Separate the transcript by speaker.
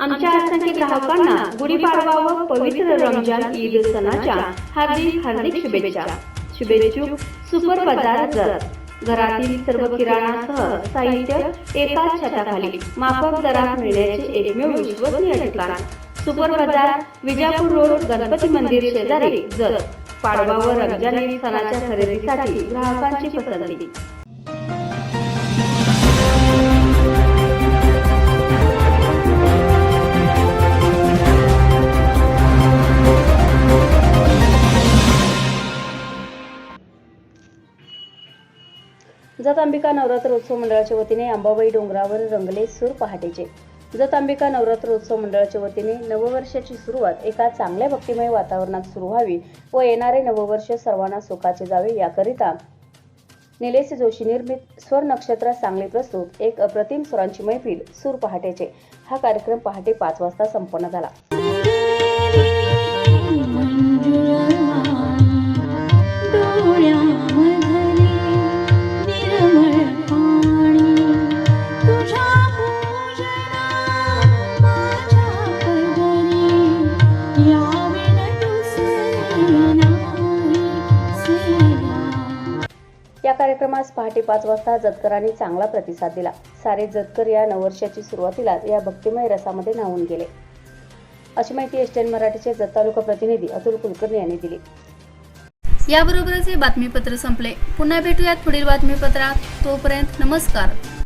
Speaker 1: आमच्या असंख्य ग्राहकांना गुढीपाडवा व पवित्र रमजान ईद सणाच्या हार्दिक हार्दिक शुभेच्छा. शुभेच्छुक सुपर बाजार जर. घरातील सर्व किराणासह साहित्य एकाच छताखाली माफक दरात मिळण्याचे एकमेव विश्वसनीय ठिकाण. सुपर बाजार विजापूर रोड गणपती मंदिर शेजारी जर. पाडवा व रमजान ईद सणाच्या खरेदीसाठी ग्राहकांची पसंती. जत अंबिका नवरात्र उत्सव मंडळाच्या वतीने अंबाबाई डोंगरावर रंगले सूर पहाटेचे. जत अंबिका नवरात्र उत्सव मंडळाच्या वतीने नववर्षाची सुरुवात एका चांगल्या भक्तिमय वातावरणात सुरू व्हावी व येणारे नववर्ष सर्वांना सुखाचे जावे याकरिता निलेश जोशी निर्मित स्वर नक्षत्र सांगली प्रस्तुत एक अप्रतिम स्वरांची मैफिल सूर पहाटेचे. हा कार्यक्रम पहाटे पाच वाजता संपन्न झाला. या कार्यक्रमास पहाटे पाच वाजता जतकरांनी चांगला प्रतिसाद दिला. सारे जतकर या नववर्षाची सुरुवातीला या भक्तिमय रसामध्ये न्हावून गेले. अशी माहिती एसटीएन मराठीचे जत तालुका प्रतिनिधी अतुल कुलकर्णी यांनी दिली.
Speaker 2: याबरोबरच हे बातमीपत्र संपले. पुन्हा भेटूयात पुढील बातमीपत्रात. तोपर्यंत नमस्कार.